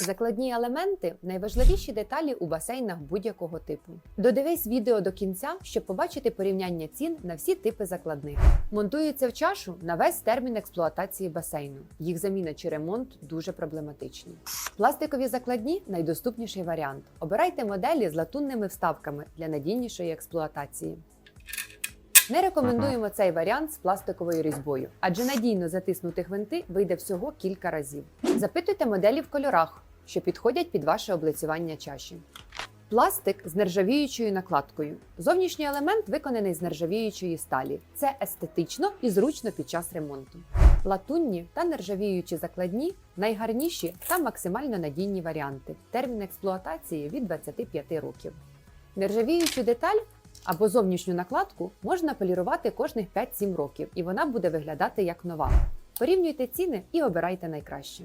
Закладні елементи найважливіші деталі у басейнах будь-якого типу. Додивись відео до кінця, щоб побачити порівняння цін на всі типи закладних. Монтуються в чашу на весь термін експлуатації басейну. Їх заміна чи ремонт дуже проблематичні. Пластикові закладні найдоступніший варіант. Обирайте моделі з латунними вставками для надійнішої експлуатації. Не рекомендуємо цей варіант з пластиковою різьбою, адже надійно затиснути гвинти вийде всього кілька разів. Запитуйте моделі в кольорах, що підходять під ваше облицювання чаші. Пластик з нержавіючою накладкою. Зовнішній елемент виконаний з нержавіючої сталі. Це естетично і зручно під час ремонту. Латунні та нержавіючі закладні найгарніші та максимально надійні варіанти. Термін експлуатації від 25 років. Нержавіючу деталь або зовнішню накладку можна полірувати кожних 5-7 років, і вона буде виглядати як нова. Порівнюйте ціни і обирайте найкраще.